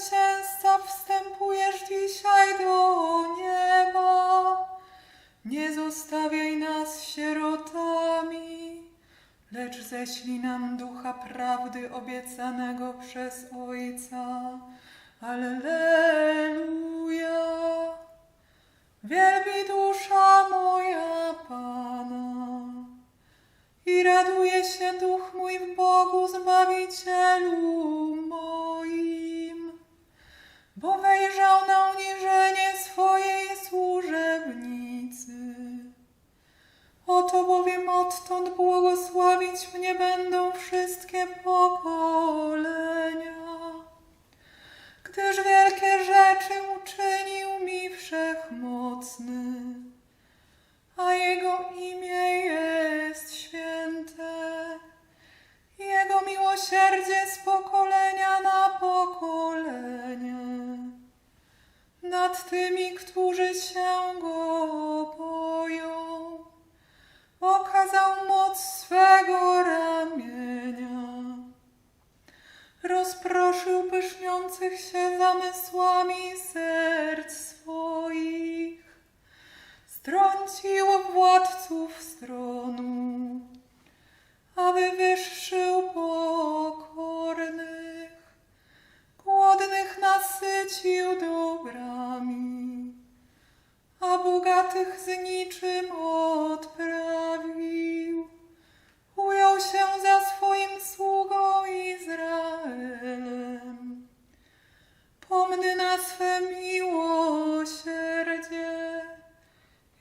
zwycięzca wstępujesz dzisiaj do nieba. Nie zostawiaj nas sierotami, lecz ześlij nam ducha prawdy obiecanego przez Ojca. Alleluja. Wielbi dusza moja Pana i raduje się duch mój w Bogu Zbawicielu moim bo wejrzał na uniżenie swojej służebnicy. Oto bowiem odtąd błogosławić mnie będą wszystkie pokolenia, gdyż wielkie rzeczy uczynił mi wszechmocny, a Jego imię jest święte. Jego miłosierdzie z pokolenia na pokolenie nad tymi, którzy się Go boją. Okazał moc swego ramienia. Rozproszył pyszniących się zamysłami bogatych z niczym odprawił. Ujął się za swoim sługą Izraelem. Pomny na swe miłosierdzie,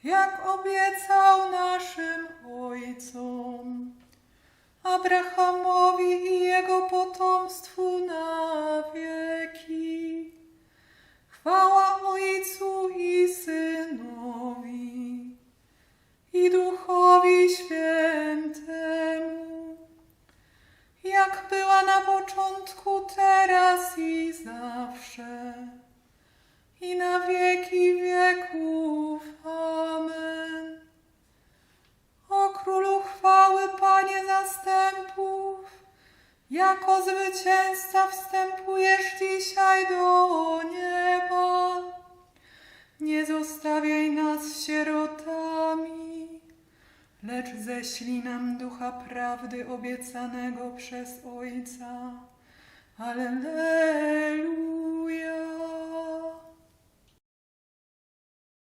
jak obiecał naszym ojcom, Abrahamowi i jego potomstwu na wieki. Jak była na początku, teraz i zawsze, i na wieki wieków. Amen. O Królu chwały, Panie zastępów, jako zwycięzca wstępujesz dzisiaj do nieba. Lecz nam ducha prawdy obiecanego przez Ojca. Alleluja.